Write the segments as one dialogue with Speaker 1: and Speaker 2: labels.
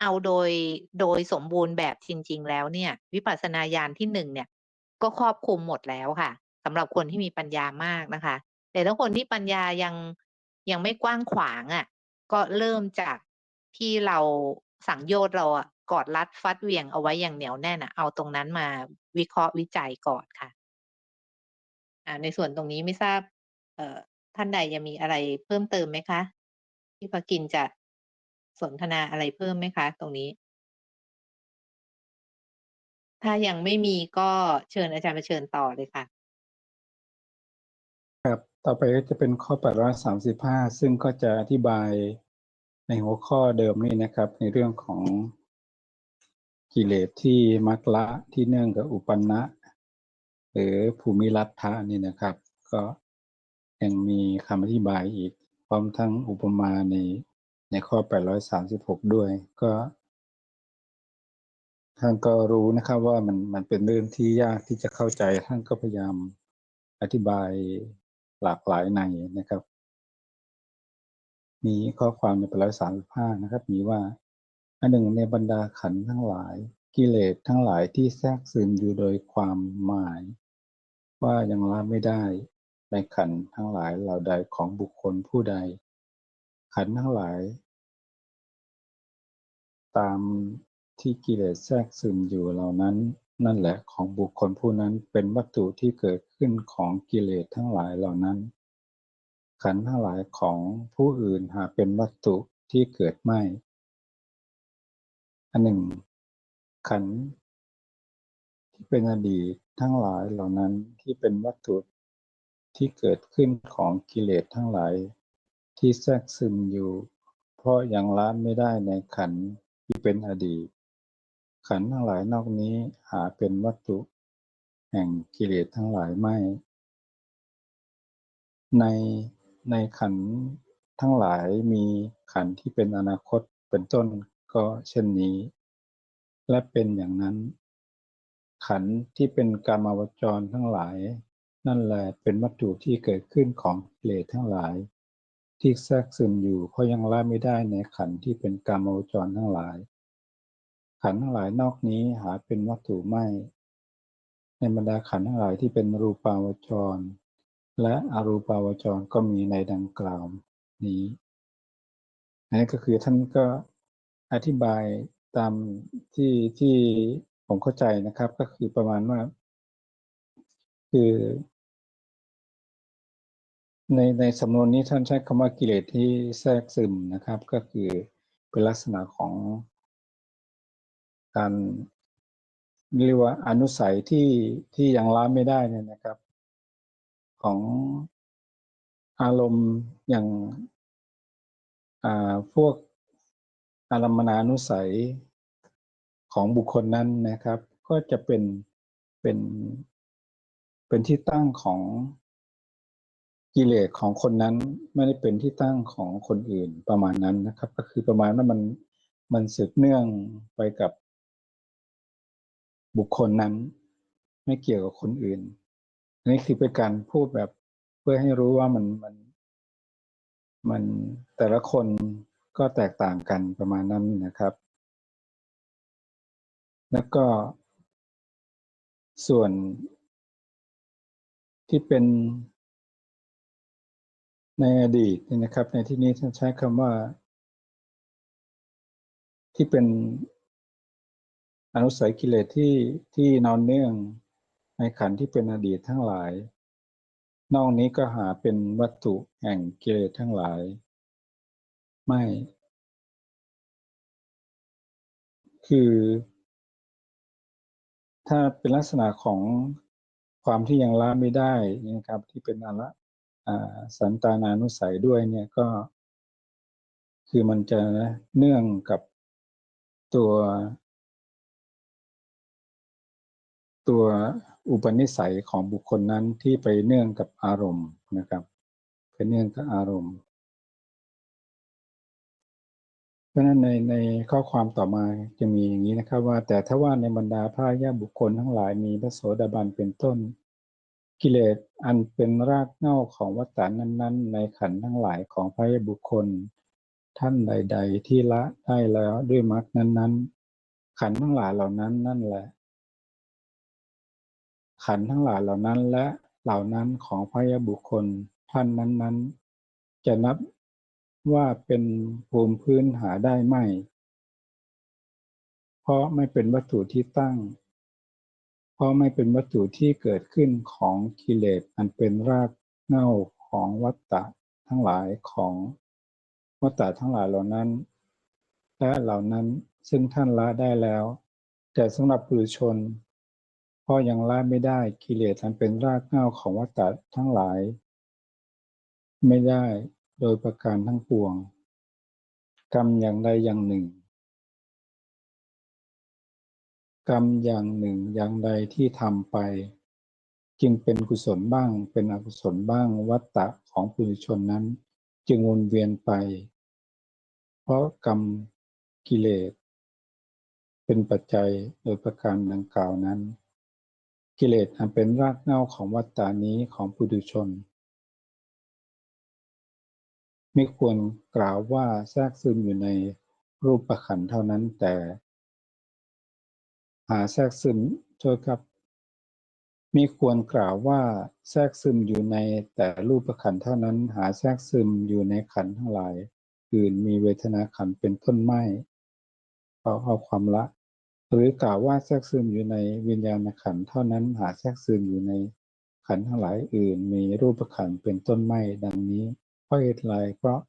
Speaker 1: เอาโดยโดยสมบูรณ์แบบจริง ๆ แล้วเนี่ย วิปัสสนาญาณที่1เนี่ย ก็ครอบคลุมหมดแล้วค่ะสำหรับคนที่มีปัญญามากนะคะ แต่ถ้าคนที่ปัญญายังยังไม่กว้างขวางอะก็เริ่มจากที่เราสังโยชน์เราอะกอดรัดฟัดเหวี่ยงเอาไว้อย่างเหนียวแน่นอะเอาตรงนั้นมาวิเคราะห์วิจัยก่อนค่ะอ่าในส่วนตรงนี้ไม่ทราบ เอ่อท่านใดยังมีอะไรเพิ่มเติมไหมคะ?พี่ภคินจะ สนทนาอะไรเพิ่มไหมคะตรงนี้?ถ้ายังไม่มี ก็เชิญอาจารย์เผชิญต่อเลยค่ะ
Speaker 2: ครับ ต่อไปก็จะเป็นข้อ 835 ซึ่งก็จะอธิบายในหัวข้อเดิมนี่นะครับ ในเรื่องของ กิเลสที่มักละที่เนื่องกับอุปนะ หรือภูมิรัฐะนี่นะครับ ก็ยังมีคำอธิบายอีก พร้อมทั้งอุปมาใน ในข้อ 836 ด้วย ก็ท่านก็รู้นะครับว่ามันมันเป็นเรื่องที่ยากที่จะเข้าใจท่านก็พยายามอธิบายหลากหลายในนะครับ มีข้อความใน835นะครับ มีว่าอันหนึ่งในบรรดาขันทั้งหลาย กิเลสทั้งหลายที่แทรกซึมอยู่โดยความหมาย ว่ายังละไม่ได้ในขันทั้งหลายเหล่าใดของบุคคลผู้ใด ขันธ์ทั้งหลาย ตามที่กิเลสแทรกซึมอยู่เหล่านั้น นั่นแหละของบุคคลผู้นั้นเป็นวัตถุที่เกิดขึ้นของกิเลสทั้งหลายเหล่านั้น ขันธ์ทั้งหลายของผู้อื่นหาเป็นวัตถุที่เกิดไม่ อันหนึ่ง ขันธ์ที่เป็นอดีตทั้งหลายเหล่านั้นที่เป็นวัตถุที่เกิดขึ้นของกิเลสทั้งหลาย ที่แทรกซึมอยู่ เพราะยังละไม่ได้ในขันธ์ที่เป็นอดีต ขันธ์ทั้งหลายนอกนี้หาเป็นวัตถุ แห่งกิเลสทั้งหลายไม่ ในในขันธ์ทั้งหลายมีขันธ์ที่เป็นอนาคตเป็นต้นก็เช่นนี้ และเป็นอย่างนั้น ขันธ์ที่เป็นกามาวจรทั้งหลาย นั่นแหละเป็นวัตถุที่เกิดขึ้นของกิเลสทั้งหลาย ที่แทรกซึมอยู่เพราะยังละไม่ได้ในขันธ์ที่เป็นกามาวจรทั้งหลาย ขันธ์ทั้งหลายนอกนี้หาเป็นวัตถุไม่ ในบรรดาขันธ์ทั้งหลายที่เป็นรูปาวจร และอรูปาวจรก็มีในดังกล่าวนี้อันนี้ก็คือท่านก็อธิบายตามที่ที่ผมเข้าใจนะครับ ก็คือประมาณว่า คือ ในในสำนวนนี้ท่านใช้คำว่ากิเลสที่แทรกซึมนะครับ ก็คือเป็นลักษณะของการเรียกว่าอนุสัยที่ที่ยังละไม่ได้เนี่ยนะครับ ของอารมณ์อย่างอ่าพวกอารมณานุสัยของบุคคลนั้นนะครับ ก็จะเป็นเป็นเป็นที่ตั้งของ กิเลสของคนนั้นไม่ได้เป็นที่ตั้งของคนอื่นประมาณนั้นนะครับ ก็คือประมาณว่ามันมันสืบเนื่องไปกับบุคคลนั้น ไม่เกี่ยวกับคนอื่น อันนี้คือเป็นการพูดแบบเพื่อให้รู้ว่ามันมันมันแต่ละคนก็แตกต่างกันประมาณนั้นนะครับ แล้วก็ ส่วนที่เป็น ในอดีตเนี่ยนะครับ ในที่นี้ท่านใช้คำว่า ที่เป็นอนุสัยกิเลสที่ที่นอนเนื่องในขันที่เป็นอดีตทั้งหลาย นอกนี้ก็หาเป็นวัตถุแห่งกิเลสทั้งหลาย ไม่ คือ ถ้าเป็นลักษณะของความที่ยังละไม่ได้นะครับ ที่เป็นอละ สันตานานุสัยด้วยเนี่ยก็ คือมันจะเนื่องกับตัว ตัวอุปนิสัยของบุคคลนั้นที่ไปเนื่องกับอารมณ์นะครับไปเนื่องกับอารมณ์ เพราะฉะนั้นในในข้อความต่อมาจะมีอย่างนี้นะครับว่า แต่ถ้าว่าในบรรดาพระอริยบุคคลทั้งหลายมีพระโสดาบันเป็นต้น กิเลสอันเป็นรากเหง้าของวัฏฏะนั้น ๆ ในขันธ์ทั้งหลายของพระยบุคคล ท่านใด ๆ ที่ละได้แล้วด้วยมรรคนั้น ๆ ขันธ์ทั้งหลายเหล่านั้นนั่นแหละ ขันธ์ทั้งหลายเหล่านั้นและเหล่านั้นของพระยบุคคลท่านนั้น ๆ จะนับว่าเป็นภูมิพื้นหาได้ไม่ เพราะไม่เป็นวัตถุที่ตั้ง เพราะไม่เป็นวัตถุที่เกิดขึ้นของกิเลสอันเป็นรากเหง้าของวัฏฏะทั้งหลายของวัฏฏะทั้งหลายเหล่านั้น และเหล่านั้นซึ่งท่านละได้แล้ว แต่สำหรับปุถุชนพราะยังละไม่ได้กิเลสอันเป็นรากเหง้าของวัฏฏะทั้งหลาย ไม่ได้โดยประการทั้งปวง กรรมอย่างใดอย่างหนึ่ง กรรมอย่างหนึ่งอย่างใดที่ทำไป จึงเป็นกุศลบ้างเป็นอกุศลบ้างวัฏฏะของปุถุชนนั้น จึงวนเวียนไป เพราะกรรมกิเลส เป็นปัจจัยโดยประการดังกล่าวนั้น กิเลสอันเป็นรากเหง้าของวัฏฏานี้ของปุถุชน ไม่ควรกล่าวว่าแทรกซึมอยู่ในรูปประขันเท่านั้นแต่ หาแทรกซึมโทษครับ มีควรกล่าวว่าแทรกซึมอยู่ในแต่รูปขันเท่านั้น หาแทรกซึมอยู่ในขันทั้งหลาย อื่นมีเวทนาขันเป็นต้นไม้เพราะเอาความละ หรือกล่าวว่าแทรกซึมอยู่ในวิญญาณขันเท่านั้น หาแทรกซึมอยู่ในขันทั้งหลายอื่น มีรูปขันเป็นต้นไม้ดังนี้เพราะเหตุไรเพราะ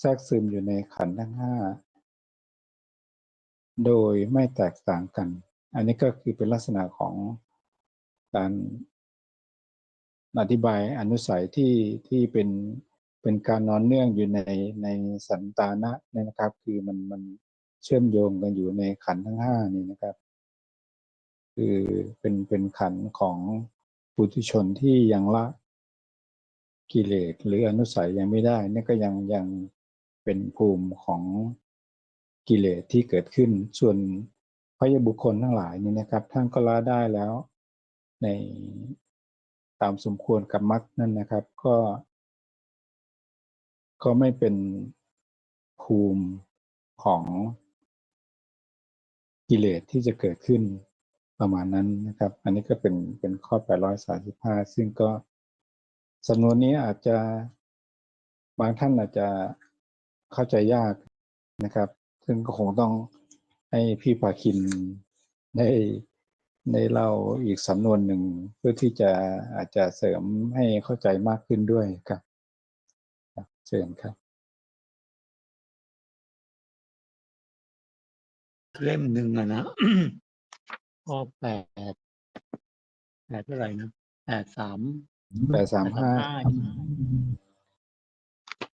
Speaker 2: แทรกซึมอยู่ในขันทั้งห้าโดยไม่แตกต่างกัน อันนี้ก็คือเป็นลักษณะของการอธิบายอนุสัยที่ที่เป็นเป็นการนอนเนื่องอยู่ในในสันตานะเนี่ยนะครับ คือมันมันเชื่อมโยงกันอยู่ในขันทั้งห้านี่นะครับ คือเป็นเป็นขันของปุถุชนที่ยังละกิเลสหรืออนุสัยยังไม่ได้นี่ก็ยังยังเป็นภูมิของกิเลสที่เกิดขึ้นส่วน พยบุคคลทั้งหลายนี่นะครับ ท่านก็ละได้แล้ว ในตามสมควรกับมรรคนั่นนะครับ ก็ ก็ไม่เป็นภูมิของกิเลสที่จะเกิดขึ้นประมาณนั้นนะครับ อันนี้ก็เป็นเป็นข้อ 835 ซึ่งก็สำนวนนี้อาจจะบางท่านอาจจะเข้าใจยากนะครับ ซึ่งก็คงต้อง ให้พี่ภาคินได้ได้เล่าอีกสำนวนหนึ่งเพื่อที่จะอาจจะเสริมให้เข้าใจมากขึ้นด้วยครับครับเชิญครับ
Speaker 3: เล่มหนึ่งอะนะข้อแปดแปดเท่าไหร่นะแปดสาม
Speaker 2: แปดสามห้า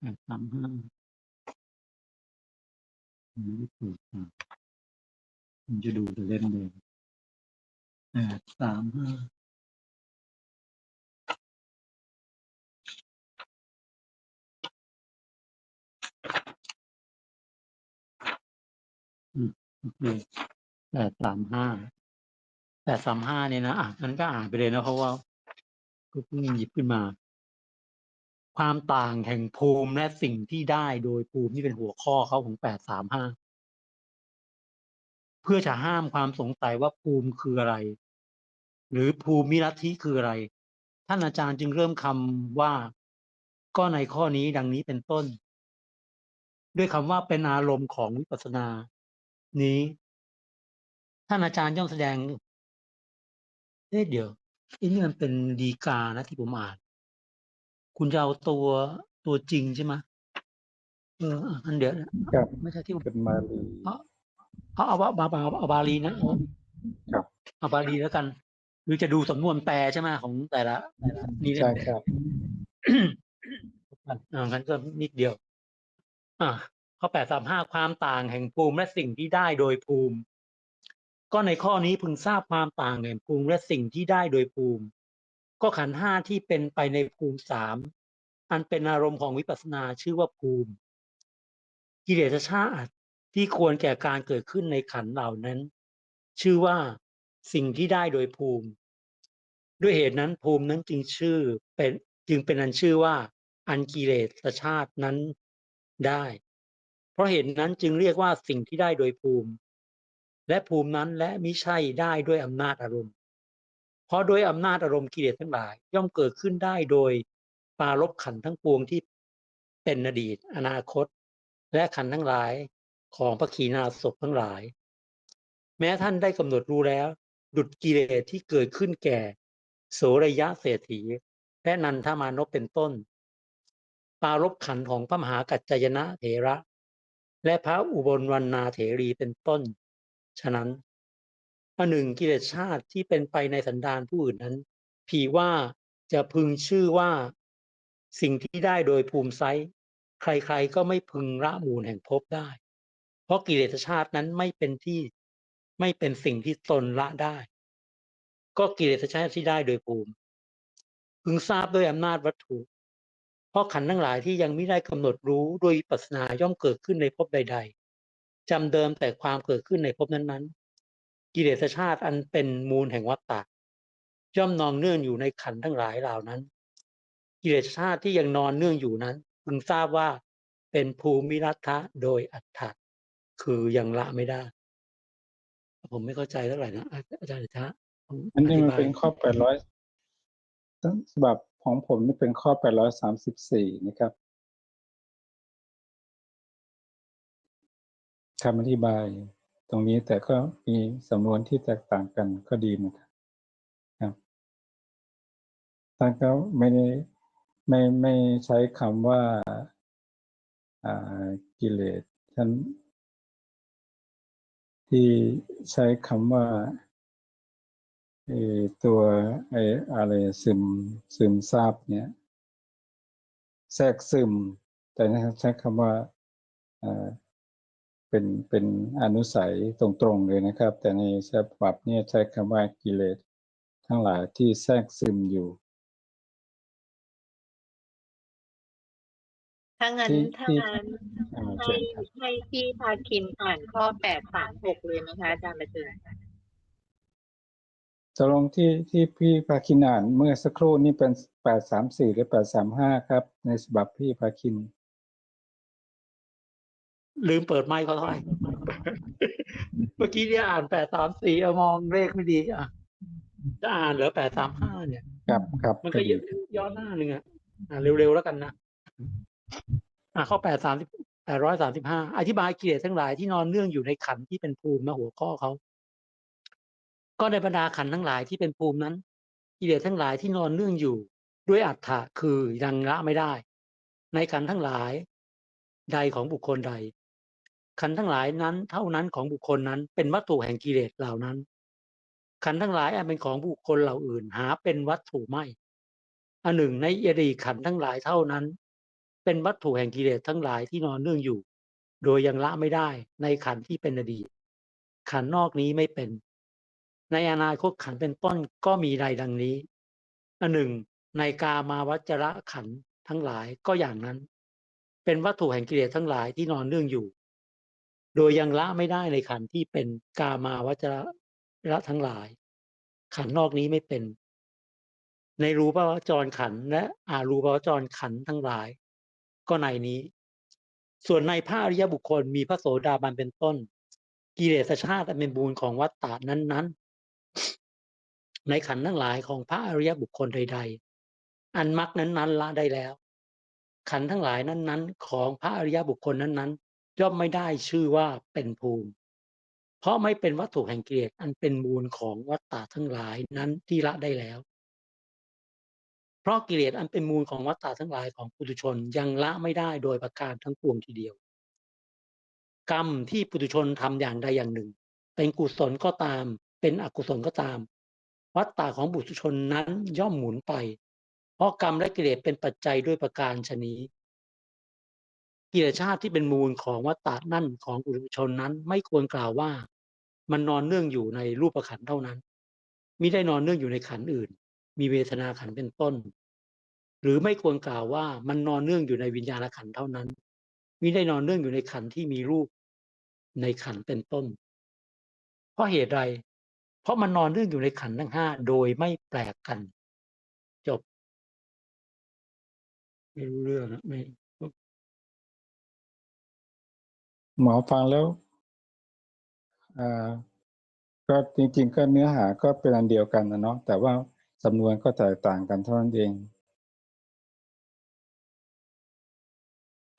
Speaker 3: แปดสามห้า ผมจะดูแต่เล่มเดิมแปดสามห้าอืมโอเคแปดสามห้าแปดสามห้าเนี่ยนะอะนั้นก็อ่านไปเลยนะเพราะว่าก็เพิ่งหยิบขึ้นมา ความต่างแห่งภูมิและสิ่งที่ได้โดยภูมิที่เป็นหัวข้อเขาของแปดสามห้า เพื่อจะห้ามความสงสัยว่าภูมิคืออะไร หรือภูมิลัทธิคืออะไร ท่านอาจารย์จึงเริ่มคำว่า ก็ในข้อนี้ดังนี้เป็นต้น ด้วยคำว่าเป็นอารมณ์ของวิปัสสนา นี้ ท่านอาจารย์ย่อมแสดงเอ๊ะเดี๋ยวอันนี้มันเป็นดีกานะที่ผมอ่าน คุณจะเอาตัวตัวจริงใช่ไหมเอออะอันเดี๋ยว
Speaker 2: ครับ
Speaker 3: ไม่ใช่ที่ผม
Speaker 2: เป็นมาลี
Speaker 3: เอาเอาเอาบาบาเอาบาลีนะเอา
Speaker 2: ครับ
Speaker 3: เอาบาลีแล้วกันหรือจะดูสำนวนแปลใช่ไหมของแต่ละแต่ละนี่
Speaker 2: ใช่ครับ
Speaker 3: อ่างั้นก็นิดเดียว อ่าข้อแปดสามห้าความต่างแห่งภูมิและสิ่งที่ได้โดยภูมิ ก็ในข้อนี้พึงทราบความต่างแห่งภูมิและสิ่งที่ได้โดยภูมิ ก็ขันธ์ห้าที่เป็นไปในภูมิสามอันเป็นอารมณ์ของวิปัสสนาชื่อว่าภูมิกิเลสชาติ ที่ควรแก่การเกิดขึ้นในขันเหล่านั้น ชื่อว่าสิ่งที่ได้โดยภูมิ ด้วยเหตุนั้นภูมินั้นจึงชื่อเป็นจึงเป็นอันชื่อว่า อันกิเลสชาตินั้นได้ เพราะเหตุนั้นจึงเรียกว่าสิ่งที่ได้โดยภูมิ และภูมินั้นและมิใช่ได้ด้วยอำนาจอารมณ์ เพราะโดยอำนาจอารมณ์กิเลสทั้งหลาย ย่อมเกิดขึ้นได้โดยปรารบขันทั้งปวงที่เป็นอดีต อนาคต และขันทั้งหลาย ของพระขีณาสพทั้งหลาย แม้ท่านได้กำหนดรู้แล้ว ดุจกิเลสที่เกิดขึ้นแก่ โสระยะเศรษฐี และนันทามานพเป็นต้นปรารบขันของพระมหากัจจยนะเถระ และพระอุบลวรรณาเถรีเป็นต้น ฉะนั้นอันหนึ่งกิเลสชาติที่เป็นไปในสันดานผู้อื่นนั้นผีว่าจะพึงชื่อว่าสิ่งที่ได้โดยภูมิไซใครๆก็ไม่พึงละมูลแห่งภพได้ เพราะกิเลสชาตินั้นไม่เป็นที่ไม่เป็นสิ่งที่ตนละได้ ก็กิเลสชาติที่ได้โดยภูมิพึงทราบด้วยอำนาจวัตถุ เพราะขันธ์ทั้งหลายที่ยังไม่ได้กำหนดรู้โดยวิปัสนาย่อมเกิดขึ้นในภพใด ๆจำเดิมแต่ความเกิดขึ้นในภพนั้นๆ กิเลสชาติอันเป็นมูลแห่งวัฏฏะย่อมนองเนื่องอยู่ในขันธ์ทั้งหลายเหล่านั้น กิเลสชาติที่ยังนอนเนื่องอยู่นั้นพึงทราบว่าเป็นภูมิรัฐะโดยอัฏฐะ คือยังละไม่ได้ ผมไม่เข้าใจเท่าไหร่นะ อาอาจารย์ชะ
Speaker 2: อันนี้มัน
Speaker 3: ธิบาย
Speaker 2: เป็นข้อแปดร้อยฉบับของผมนี่เป็นข้อแปดร้อยสามสิบสี่นะครับคำอธิบาย ตรงนี้แต่ก็มีสำนวนที่แตกต่างกันก็ดีนะครับครับท่านก็ไม่ได้ไม่ไม่ใช้คำว่าอ่ากิเลสท่าน ที่ใช้คำว่าตัวไออะไรซึมซึมซาบเนี่ย แทรกซึม แต่นะครับใช้คำว่าเป็นเป็นอนุสัยตรงๆเลยนะครับ แต่ในฉบับเนี่ยใช้คำว่ากิเลสทั้งหลายที่แทรกซึมอยู่
Speaker 1: ถ้างั้น
Speaker 2: ที่
Speaker 1: ถ้า
Speaker 2: ที่
Speaker 1: งั้น
Speaker 2: อ่า
Speaker 1: ให้
Speaker 2: เชิญครับ
Speaker 1: ให้พี่พาคินอ่านข้อแปดสามหกเลยนะคะอาจารย์ประเจิญ
Speaker 2: ตกลงที่ที่พี่ภาคินอ่านเมื่อสักครู่นี่เป็นแปดสามสี่หรือแปดสามห้าครับ ในฉบับพี่ภาคิน
Speaker 3: ลืมเปิดไมค์เขาเท่าไหร่ เมื่อกี้เนี่ยอ่านแปดสามสี่มองเลขไม่ดีอะ จะอ่านเหลือแปดสามห้าเนี่ย
Speaker 2: ครับครับ
Speaker 3: มัน
Speaker 2: ก็
Speaker 3: ก็
Speaker 2: ดี
Speaker 3: ย้อนหน้าหนึ่งอะอ่านเร็วๆแล้วกันนะ อ่าข้อแปดสามสิบแปดร้อยสามสิบห้าอธิบายกิเลสทั้งหลายที่นอนเนื่องอยู่ในขันธ์ที่เป็นภูมินะหัวข้อเขาก็ในบรรดาขันธ์ทั้งหลายที่เป็นภูมินั้นกิเลสทั้งหลายที่นอนเนื่องอยู่ด้วยอัฏฐะคือยังละไม่ได้ ในขันธ์ทั้งหลายใดของบุคคลใด ขันธ์ทั้งหลายนั้นเท่านั้นของบุคคลนั้นเป็นวัตถุแห่งกิเลสเหล่านั้น ขันธ์ทั้งหลายอันเป็นของบุคคลเหล่าอื่น หาเป็นวัตถุไม่อันหนึ่งในอดีขันธ์ทั้งหลายเท่านั้น เป็นวัตถุแห่งกิเลสทั้งหลายที่นอนเนื่องอยู่ โดยยังละไม่ได้ในขันธ์ที่เป็นอดีต ขันธ์นอกนี้ไม่เป็น ในอนาคตขันธ์เป็นต้นก็มีใดดังนี้อันหนึ่ง ในกามาวัจระขันธ์ทั้งหลายก็อย่างนั้น เป็นวัตถุแห่งกิเลสทั้งหลายที่นอนเนื่องอยู่ โดยยังละไม่ได้ในขันธ์ที่เป็นกามาวัจระทั้งหลาย ขันธ์นอกนี้ไม่เป็นในรูปวจรขันและอารูปวจรขันทั้งหลาย ก็ในนี้ ส่วนในพระอริยบุคคลมีพระโสดาบันเป็นต้น กิเลสชาติเป็นบูญของวัฏฏานั้น ๆ ในขันธ์ทั้งหลายของพระอริยบุคคลใด ๆ อันมักนั้นๆละได้แล้ว ขันธ์ทั้งหลายนั้น ๆ ของพระอริยบุคคลนั้นๆย่อมไม่ได้ชื่อว่าเป็นภูมิ เพราะไม่เป็นวัตถุแห่งกิเลสอันเป็นมูลของวัฏฏะทั้งหลายนั้นที่ละได้แล้ว เพราะกิเลสอันเป็นมูลของวัฏฏะทั้งหลายของปุถุชนยังละไม่ได้โดยประการทั้งปวงทีเดียว กรรมที่ปุถุชนทำอย่างใดอย่างหนึ่ง เป็นกุศลก็ตาม เป็นอกุศลก็ตาม วัฏฏะของบุตุชนนั้นย่อมหมุนไป เพราะกรรมและกิเลสเป็นปัจจัยด้วยประการชนี้กิเลสชาติที่เป็นมูลของวัฏฏะนั่นของปุถุชนนั้นไม่ควรกล่าวว่า มันนอนเนื่องอยู่ในรูปขันเท่านั้นมิได้นอนเนื่องอยู่ในขันอื่น มีเวทนาขันเป็นต้น หรือไม่ควรกล่าวว่ามันนอนเนื่องอยู่ในวิญญาณขันเท่านั้นมิได้นอนเนื่องอยู่ในขันที่มีรูปในขันเป็นต้น เพราะเหตุใด เพราะมันนอนเนื่องอยู่ในขันทั้งห้าโดยไม่แปลกกัน จบ ไม่รู้เรื่องนะไม่
Speaker 2: หมอฟังแล้วอ่าก็จริง ๆ ก็เนื้อหาก็เป็นอันเดียวกันนะเนาะแต่ว่า สำนวนก็แตกต่างกันเท่านั้นเอง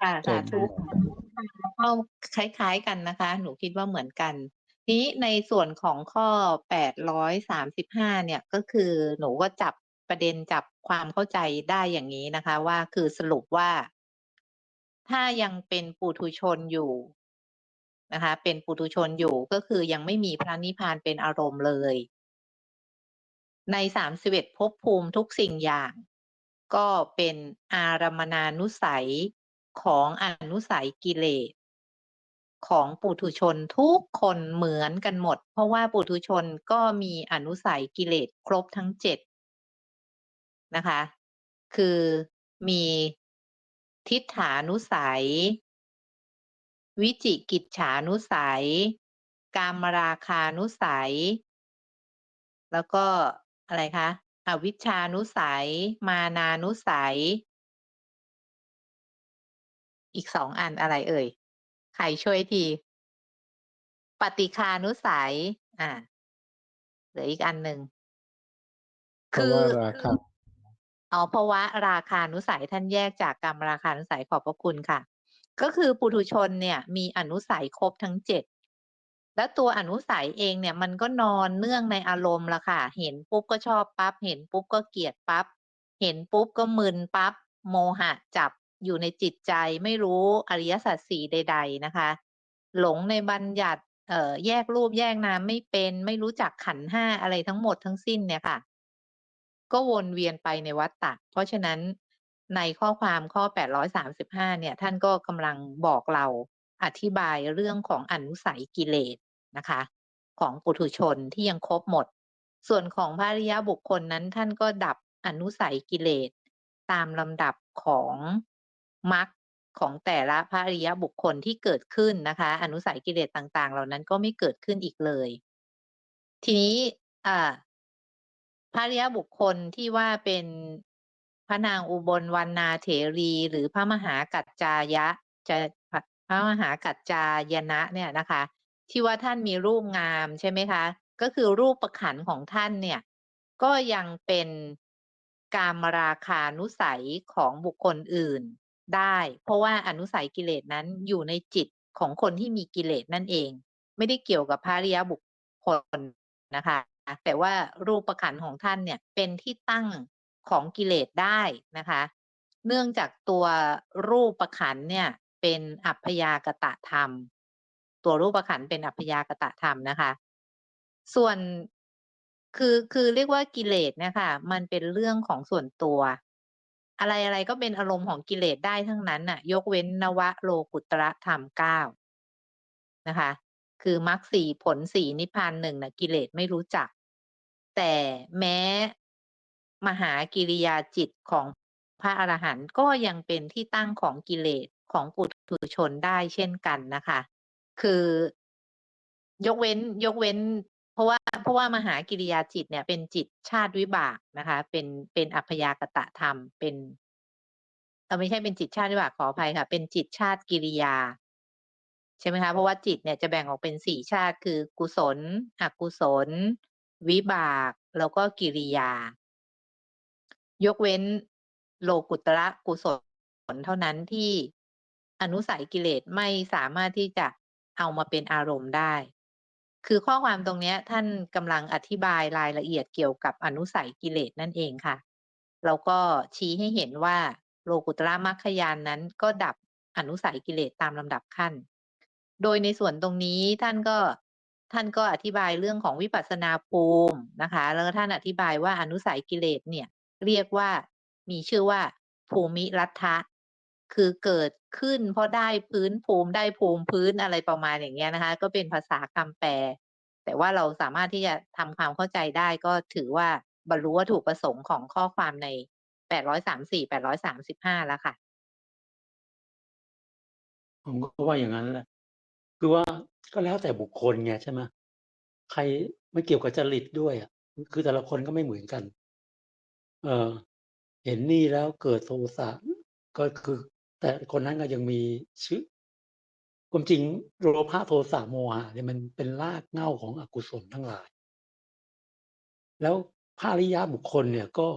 Speaker 1: ค่ะ
Speaker 2: ใช่
Speaker 1: สาธุก็คล้ายๆกันนะคะ หนูคิดว่าเหมือนกันทีนี้ในส่วนของข้อแปดร้อยสามสิบห้าเนี่ยก็คือหนูก็จับประเด็นจับความเข้าใจได้อย่างนี้นะคะ ว่าคือสรุปว่า ถ้ายังเป็นปุถุชนอยู่นะคะ เป็นปุถุชนอยู่ก็คือยังไม่มีพระนิพพานเป็นอารมณ์เลย ในสามสิบเอ็ดภพภูมิทุกสิ่งอย่าง ก็เป็นอารมณานุสัยของอนุสัยกิเลสของปุถุชนทุกคนเหมือนกันหมด เพราะว่าปุถุชนก็มีอนุสัยกิเลสครบทั้งเจ็ดนะคะ คือมีทิฏฐานุสัย วิจิกิจฉานุสัย กามราคานุสัย แล้วก็ อะไรคะอวิชชานุสัย มานานุสัย อีกสองอันอะไรเอ่ย ใครช่วยที ปฏิคานุสัย อ่าเหลืออีกอันหนึ่ง
Speaker 2: เพราะว่าราคา
Speaker 1: อ๋อเพราะว่าราคานุสัยท่านแยกจากกรรมราคานุสัยขอบพระคุณค่ะ ก็คือปุถุชนเนี่ย มีอนุสัยครบทั้งเจ็ด แล้วตัวอนุสัยเองเนี่ยมันก็นอนเนื่องในอารมณ์ละค่ะ เห็นปุ๊บก็ชอบปั๊บ เห็นปุ๊บก็เกลียดปั๊บ เห็นปุ๊บก็มึนปั๊บ โมหะจับอยู่ในจิตใจไม่รู้อริยสัจสี่ใด ๆนะคะ หลงในบัญญัติเอ่อแยกรูปแยกนามไม่เป็นไม่รู้จักขันธ์ห้าอะไรทั้งหมดทั้งสิ้นเนี่ยค่ะ ก็วนเวียนไปในวัฏฏะเพราะฉะนั้นในข้อความข้อ 835 เนี่ย ท่านก็กำลังบอกเรา อธิบายเรื่องของอนุสัยกิเลสนะคะ ของปุถุชนที่ยังครบหมด ส่วนของพระริยบุคคลนั้นท่านก็ดับอนุสัยกิเลสตามลำดับของมรรคของแต่ละพระริยบุคคลที่เกิดขึ้นนะคะ อนุสัยกิเลสต่างๆ เหล่านั้นก็ไม่เกิดขึ้นอีกเลย ทีนี้อ่าพระริยบุคคลที่ว่าเป็นพระนางอุบลวรรณาเถรี หรือพระมหากัจจายะจะ ระมหากัจจายนะเนี่ยนะคะ ที่ว่าท่านมีรูปงามใช่ไหมคะ ก็คือรูปประขันของท่านเนี่ย ก็ยังเป็นการมราคานุสัยของบุคคลอื่นได้ เพราะว่าอนุสัยกิเลสนั้นอยู่ในจิตของคนที่มีกิเลสนั่นเอง ไม่ได้เกี่ยวกับพระริยบุคคลนะคะ แต่ว่ารูปประขันของท่านเนี่ยเป็นที่ตั้งของกิเลสได้นะคะ เนื่องจากตัวรูปประขันเนี่ย เป็นอัพยากตะธรรม ตัวรูปขันเป็นอัพยากตะธรรมนะคะ ส่วนคือคือเรียกว่ากิเลสเนี่ยค่ะมันเป็นเรื่องของส่วนตัว อะไรอะไรก็เป็นอารมณ์ของกิเลสได้ทั้งนั้นน่ะ ยกเว้นนวโลกุตระธรรมเก้านะคะ คือมรรคสี่ผลสี่นิพพานหนึ่งนะกิเลสไม่รู้จัก แต่แม้มหากิริยาจิตของพระอรหันต์ก็ยังเป็นที่ตั้งของกิเลส ของปุถุชนได้เช่นกันนะคะ คือยกเว้นยกเว้น เพราะว่าเพราะว่ามหากิริยาจิตเนี่ย เป็นจิตชาติวิบากนะคะ เป็นเป็นอัพยากตะธรรมเป็นเออไม่ใช่เป็นจิตชาติวิบากขออภัยค่ะ เป็นจิตชาติกิริยาใช่ไหมคะเพราะว่าจิตเนี่ยจะแบ่งออกเป็นสี่ชาติคือกุศล อกุศล วิบาก แล้วก็กิริยา ยกเว้นโลกุตระกุศลเท่านั้นที่ อนุสัยกิเลสไม่สามารถที่จะเอามาเป็นอารมณ์ได้ คือข้อความตรงนี้ท่านกำลังอธิบายรายละเอียดเกี่ยวกับอนุสัยกิเลสนั่นเองค่ะ แล้วก็ชี้ให้เห็นว่าโลกุตระมรรคยานนั้นก็ดับอนุสัยกิเลสตามลำดับขั้น โดยในส่วนตรงนี้ท่านก็ท่านก็อธิบายเรื่องของวิปัสสนาภูมินะคะ แล้วท่านอธิบายว่าอนุสัยกิเลสเนี่ย เรียกว่ามีชื่อว่าภูมิรัฐะ คือเกิดขึ้น เพราะได้พื้นภูมิ ได้ภูมิพื้น อะไรประมาณอย่างเงี้ยนะคะ ก็เป็นภาษาคำแปล แต่ว่าเราสามารถที่จะทำความเข้าใจได้ ก็ถือว่าบรรลุวัตถุประสงค์ของข้อความใน 834 835 แล้วค่ะ
Speaker 3: ผมก็ว่าอย่างนั้นแหละ คือว่าก็แล้วแต่บุคคลไงใช่ไหมใครไม่เกี่ยวกับจริตด้วยอะ คือแต่ละคนก็ไม่เหมือนกัน เออ เห็นนี่แล้วเกิดโทสะก็คือ แต่คนนั้นก็ยังมีชื่อความจริงโลภะโทสะโมหะเนี่ยมันเป็นรากเหง้าของอกุศลทั้งหลาย แล้วพระอริยบุคคลเนี่ยก็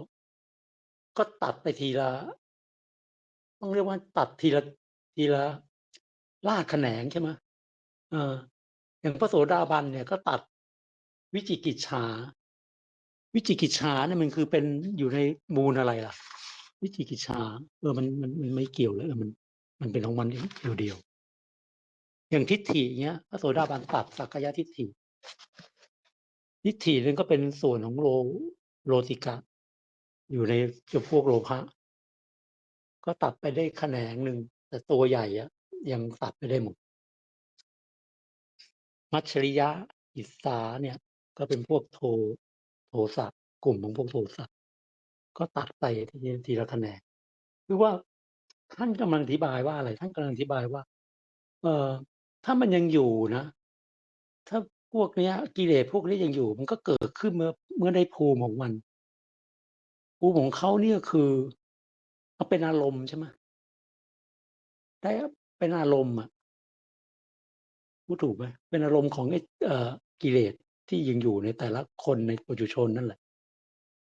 Speaker 3: ก็ตัดไปทีละต้องเรียกว่าตัดทีละทีละรากแขนงใช่ไหมเอออย่างพระโสดาบันเนี่ยก็ตัดวิจิกิจฉา วิจิกิจฉาเนี่ยมันคือเป็นอยู่ในมูลอะไรล่ะ วิจิกิจฉาเออมันมันมันไม่เกี่ยวเลยเออมัน มันเป็นของมันเดียวเดียวๆอย่างทิฏฐิเนี้ยพระโสดาบันตัดสักกายทิฏฐิทิฏฐินั่นก็เป็นส่วนของโลโลติกะ อยู่ในจำพวกโลภะก็ตัดไปได้แขนงหนึ่งแต่ตัวใหญ่อะยังตัดไม่ได้หมดมัชริยะอิสาเนี่ย ก็เป็นพวกโทโทสะกลุ่มของพวกโทสะ ก็ตัดไปที ทีละแขนง คือว่า ท่านกำลังอธิบายว่าอะไร ท่านกำลังอธิบายว่า เออถ้ามันยังอยู่นะ ถ้าพวกเนี้ย กิเลสพวกนี้ยังอยู่ มันก็เกิดขึ้นเมื่อ เมื่อได้ภูมิของมัน ภูมิของเขาเนี่ย คือ มันเป็นอารมณ์ ใช่ไหม ได้ เป็นอารมณ์อะพูดถูกไหม เป็นอารมณ์ของไอ้ เอ่อ กิเลสที่ยังอยู่ในแต่ละคน ในปุถุชนนั่นแหละ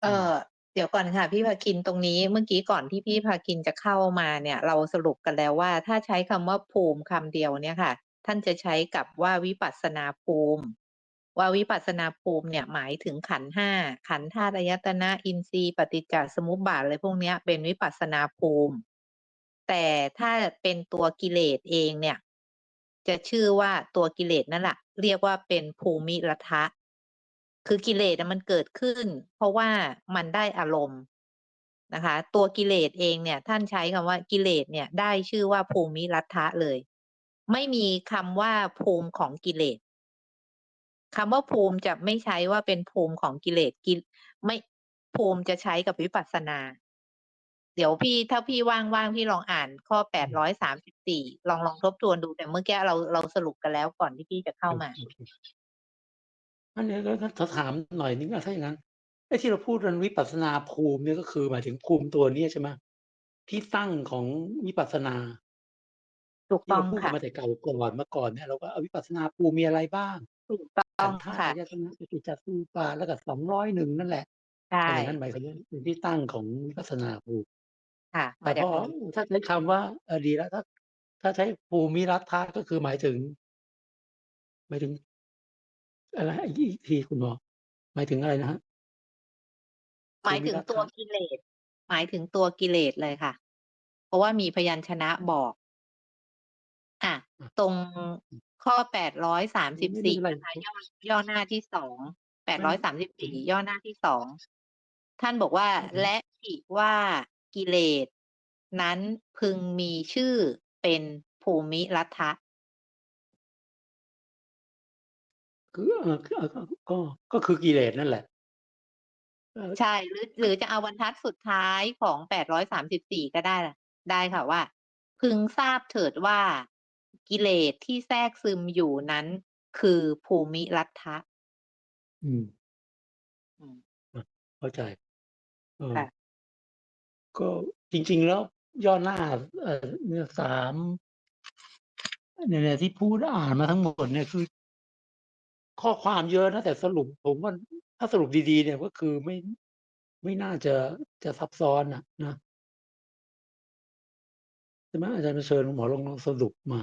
Speaker 1: เออ เดี๋ยวก่อนค่ะพี่ภาคินตรงนี้เมื่อกี้ก่อนที่พี่ภาคินจะเข้ามาเนี่ย เราสรุปกันแล้วว่า ถ้าใช้คำว่าภูมิคำเดียวเนี่ยค่ะ ท่านจะใช้กับว่าวิปัสสนาภูมิ ว่าวิปัสสนาภูมิเนี่ยหมายถึงขันธ์ห้าขันธ์ธาตุอายตนะอินทรีย์ปฏิจจสมุปบาทอะไรพวกเนี้ยเป็นวิปัสสนาภูมิ แต่ถ้าเป็นตัวกิเลสเองเนี่ย จะชื่อว่าตัวกิเลสนั่นแหละเรียกว่าเป็นภูมิรัทะ คือกิเลสมันเกิดขึ้น เพราะว่ามันได้อารมณ์นะคะ ตัวกิเลสเองเนี่ย ท่านใช้คำว่ากิเลสเนี่ย ได้ชื่อว่าภูมิรัทะเลย ไม่มีคำว่าภูมิของกิเลสคำว่าภูมิจะไม่ใช้ว่าเป็นภูมิของกิเลสกิไม่ภูมิจะใช้กับวิปัสสนา เดี๋ยวพี่ถ้าพี่ว่างๆพี่ลองอ่านข้อแปดร้อยสามสิบสี่ลองลองทบทวนดูแต่เมื่อกี้เราเราสรุปกันแล้วก่อนที่พี่จะเข้ามา
Speaker 3: อันนี้ก็ถ้าถามหน่อยนึงอะถ้าอย่างนั้นไอ้ที่เราพูดกันวิปัสสนาภูมิเนี่ยก็คือหมายถึงภูมิตัวเนี้ยใช่ไหมที่ตั้งของวิปัสสนา
Speaker 1: ถูก
Speaker 3: ที่
Speaker 1: ต้อ
Speaker 3: เรา
Speaker 1: ง
Speaker 3: พูดกั
Speaker 1: ค่ะ
Speaker 3: นมาแต่เก่าก่อนเมื่อก่อนเนี่ยเราก็เอาวิปัสสนาภูมิมีอะไรบ้าง
Speaker 1: ถูกต้อ
Speaker 3: ขั
Speaker 1: ง
Speaker 3: นธ์ธาตุ
Speaker 1: ค่ะ
Speaker 3: อายตนะปฏิจจสมุปบาทแล้วก็สองร้อยหนึ่งนั่นแหละ
Speaker 1: ใช่
Speaker 3: อะไรนั่นหมายถึงเป็นที่ตั้งของวิปัสสนาภูมิ
Speaker 1: ค่ะ
Speaker 3: แต่
Speaker 1: มา
Speaker 3: พ
Speaker 1: จาก
Speaker 3: อ
Speaker 1: นี้
Speaker 3: ถ้าใช้คำว่าเออดีแล้วถ้า ถ้าใช้ภูมิรัฐะก็คือหมายถึง หมายถึง อะไรอีกทีคุณหมอหมายถึงอะไรนะฮะ
Speaker 1: หมายถึงตัว
Speaker 3: ภูมิรัฐะ
Speaker 1: กิเลสหมายถึงตัวกิเลสเลยค่ะ เพราะว่ามีพยัญชนะบอก อะ ตรงข้อแปดร้อยสามสิบ
Speaker 3: ไม่
Speaker 1: สี่
Speaker 3: เป็นไร
Speaker 1: นะคะย่อย่อหน้าที่สองแปดร้อยสามสิบสี่ย่อหน้าที่สองท่านบอกว่า
Speaker 3: อือฮึ
Speaker 1: และอีกว่ากิเลสนั้นพึงมีชื่อเป็นภูมิรัฐะ
Speaker 3: คือเออคือเออก็ ก็ ก็คือกิเลสนั่นแหละ เออ
Speaker 1: ใช่ หรือ หรือจะเอาบรรทัดสุดท้ายของแปดร้อยสามสิบสี่ก็ได้ล่ะ ได้ค่ะว่า พึงทราบเถิดว่ากิเลสที่แทรกซึมอยู่นั้นคือภูมิรัฐะ
Speaker 3: อืม
Speaker 1: อืม
Speaker 3: เข้าใจ เออ
Speaker 1: ค่ะ
Speaker 3: ก็จริง ๆ แล้วย่อหน้า เอ่อเนี่ยสามเนี่ยเนี่ยที่พูดอ่านมาทั้งหมดเนี่ยคือ ข้อความเยอะนะ แต่สรุปผมว่า ถ้าสรุปดี ๆ เนี่ย ก็คือไม่ ไม่น่าจะ จะซับซ้อนอะนะ ใช่ไหม อาจารย์เชิญหมอลอง ลองสรุปมา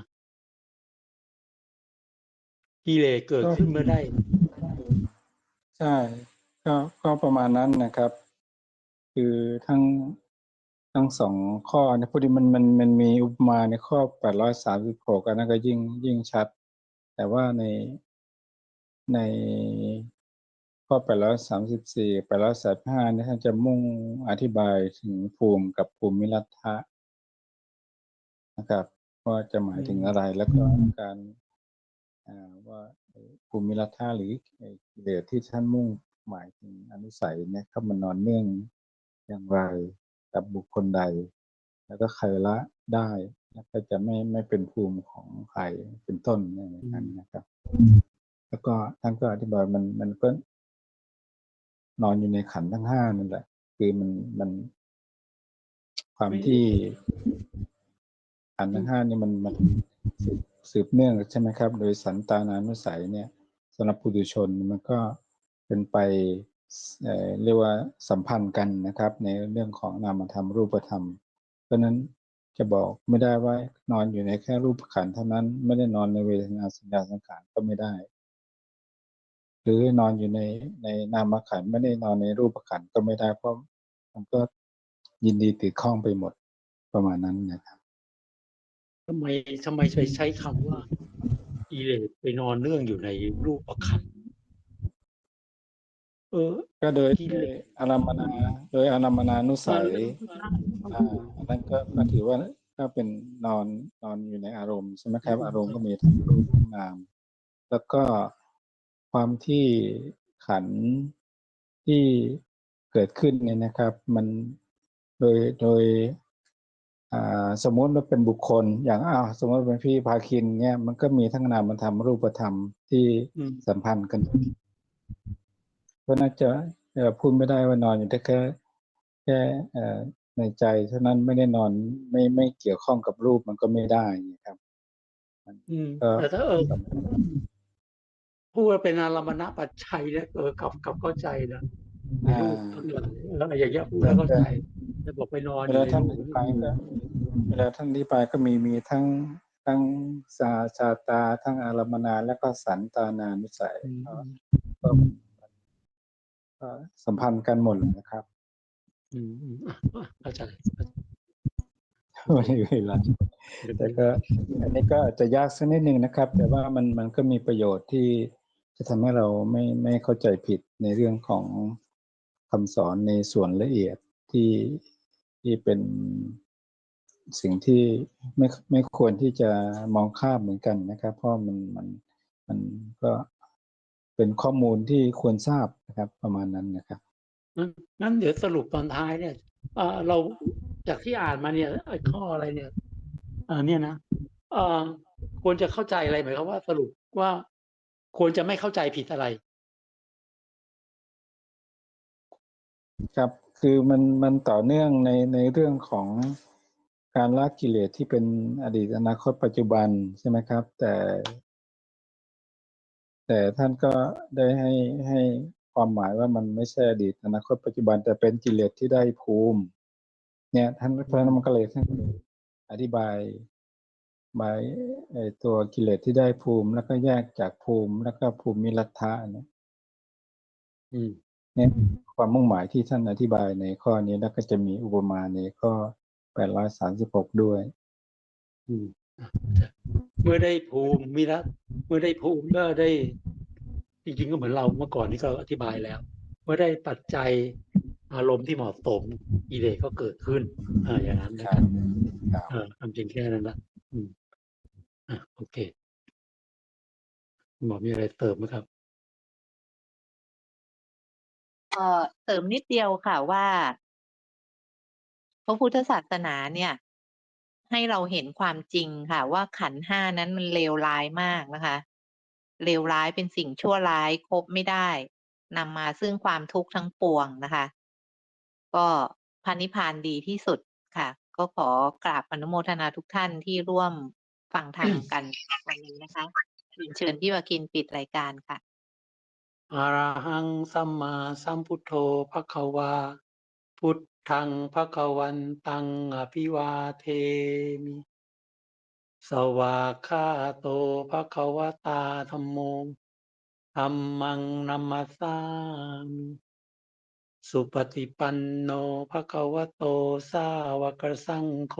Speaker 3: กิเลสเกิด
Speaker 2: ก็
Speaker 3: ขึ้นเมื่อได้
Speaker 2: ใช่ ก็ ก็ประมาณนั้นนะครับ คือทั้ง ทั้งสองข้อนี่ยพอดีมัน มัน มันมีอุปมาในข้อแปดร้อยสามสิบหกอันนั้นก็ยิ่ง ยิ่งชัด แต่ว่าใน ในข้อแปดร้อยสามสิบสี่แปดร้อยสามห้าเนี่ยท่านจะมุ่งอธิบายถึงภูมิกับภูมิรัฐะนะครับว่าจะหมายถึงอะไรแล้วก็การว่าภูมิรัฐะหรือกิเลสที่ท่านมุ่งหมายถึงอนุสัยเนี่ยครับมันนอนเนื่องอย่างไรกับบุคคลใด แล้วก็ใครละได้แล้วก็จะไม่ไม่เป็นภูมิของใครเป็นต้นอย่างนั้นนะครับ แล้วก็ท่านก็อธิบายมันมันก็นอนอยู่ในขันธ์ทั้งห้านั่นแหละ คือมันมัน ความ
Speaker 3: ไม่
Speaker 2: ที่ขันธ์ทั้งห้านี่มันมันสืบเนื่องใช่ไหมครับ โดยสันตานานุสัยเนี่ยสำหรับปุถุชนมันก็เป็นไปเอ่อเรียกว่าสัมพันธ์กันนะครับ ในเรื่องของนามธรรมรูปธรรม เพราะฉะนั้นจะบอกไม่ได้ว่านอนอยู่ในแค่รูปขันธ์เท่านั้น ไม่ได้นอนในเวทนาสัญญาสังขารก็ไม่ได้ หรือนอนอยู่ในในนามขันธ์ไม่ได้นอนในรูปขันธ์ก็ไม่ได้เพราะมันก็ยินดีติดข้องไปหมดประมาณนั้นนะครับ
Speaker 3: ทำไมทำไมใช้ใช้คำว่ากิเลสไปนอนเนื่องอยู่ในรูปประคันธ์เออ
Speaker 2: ก็โดย
Speaker 3: กิเลส
Speaker 2: อารามณนาโดยอารามณานุสัย
Speaker 3: เออ
Speaker 2: อ่าอันนั้นก็ก็ถือว่าก็เป็นนอนนอนอยู่ในอารมณ์ใช่ไหมครับ อารมณ์ก็มีทั้งรูปทั้งนาม แล้วก็ ความที่ขันธ์ที่เกิดขึ้นเนี่ยนะครับ มันโดยโดยอ่าสมมติว่าเป็นบุคคล อย่างอ้าวสมมติเป็นพี่พาคินเนี่ยมันก็มีทั้งนามธรรมรูปธรรมที่
Speaker 3: อืม
Speaker 2: สัมพันธ์กันเพราะน่าจะเอ่อพูดไม่ได้ว่านอนอยู่แต่แค่แค่เอ่อในใจเท่านั้นไม่ได้นอนไม่ไม่เกี่ยวข้องกับรูปมันก็ไม่ได้นะครับ
Speaker 3: อืม
Speaker 2: ก็
Speaker 3: แต่ถ้าเออ พูดว่าเป็นอารมณปัจจัยเนี่ยเออกับกับเข้าใจนะ
Speaker 2: อ่า
Speaker 3: รูปทั้งหลายแล้วอย่างเงี้ยพูดแล้วเข้าใจแต่บอกไปนอนอ
Speaker 2: เว
Speaker 3: ยู่
Speaker 2: ลา
Speaker 3: ใน
Speaker 2: ท่าน
Speaker 3: รู
Speaker 2: อ
Speaker 3: ป
Speaker 2: ธิบายก็เวลาท่านอธิบายก็มีมีทั้งทั้งสาชาตาทั้งอารมณนาและก็สันตานานุสัย
Speaker 3: อืม
Speaker 2: ก็ก็ก็สัมพันธ์กันหมดเลยนะครับ
Speaker 3: อืมอืมอะอะเข้าใจ
Speaker 2: ไม่ได้เวลาแต่ก็ อันนี้ก็อาจจะยากสักนิดนึงนะครับ แต่ว่ามันมันก็มีประโยชน์ที่ จะทำให้เราไม่ไม่เข้าใจผิดในเรื่องของคำสอนในส่วนละเอียดที่ที่เป็นสิ่งที่ไม่ไม่ควรที่จะมองข้ามเหมือนกันนะครับ เพราะมันมันมันก็เป็นข้อมูลที่ควรทราบนะครับ ประมาณนั้นนะครับ
Speaker 3: งั้นงั้นเดี๋ยวสรุปตอนท้ายเนี่ยเราจากที่อ่านมาเนี่ยไอ้ข้ออะไรเนี่ยเออเนี่ยนะเออควรจะเข้าใจอะไรหมายความว่าสรุปว่า ควรจะไม่เข้าใจผิดอะไร
Speaker 2: ครับ คือมันมันต่อเนื่องในในเรื่องของการละกิเลสที่เป็นอดีตอนาคตปัจจุบันใช่ไหมครับ แต่ แต่ท่านก็ได้ให้ให้ความหมายว่ามันไม่ใช่อดีตอนาคตปัจจุบัน แต่เป็นกิเลสที่ได้ภูมิ เนี่ย ท่านเพราะนั้นมันก็เลยท่านอธิบาย บายไอ้ตัวกิเลสที่ได้ภูมิ แล้วก็แยกจากภูมิ แล้วก็ภูมิรัฐะเนี่ย
Speaker 3: อืม
Speaker 2: เนี่ยความมุ่งหมายที่ท่านอธิบายในข้อนี้แล้วก็จะมีอุปมาในข้อ836ด้วย
Speaker 3: อืมอะเมื่อได้ภูมิมีแล้วเมื่อได้ภูมิก็ได้ จริงๆก็เหมือนเราเมื่อก่อนนี้ก็อธิบายแล้ว เมื่อได้ปัจจัยอารมณ์ที่เหมาะสมกิเลสก็เกิดขึ้น อ่าอย่างนั้นนะ
Speaker 2: ค
Speaker 3: ค
Speaker 2: รั
Speaker 3: รับ
Speaker 2: บครับ
Speaker 3: เออทำจริงแค่นั้นละ อะโอเคหมอมีอะไรเติมไหมครับ
Speaker 1: เอ่อเสริมนิดเดียวค่ะว่า พระพุทธศาสนาเนี่ย ให้เราเห็นความจริงค่ะ ว่าขันธ์ห้านั้นมันเลวร้ายมากนะคะ เลวร้ายเป็นสิ่งชั่วร้ายคบไม่ได้นำมาซึ่งความทุกข์ทั้งปวงนะคะ ก็พระนิพพานดีที่สุดค่ะ ก็ขอกราบอนุโมทนาทุกท่านที่ร่วม ฟังธรรมกันวันนี้นะคะเรียนเชิญพี่วากินปิดรายการค่ะ
Speaker 3: อะระหังสัมมาสัมพุทโธภควา พุทธังภควันตังอภิวาเทมิ สวากขาโตภควตาธรรมโมธัมมังนัมมัสสามิสุปฏิปันโนภควโตสาวกสังโฆ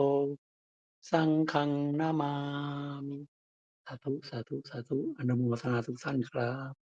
Speaker 3: สังฆังนามามิ สาธุ สาธุ สาธุ อนุโมทนาทุกท่านครับ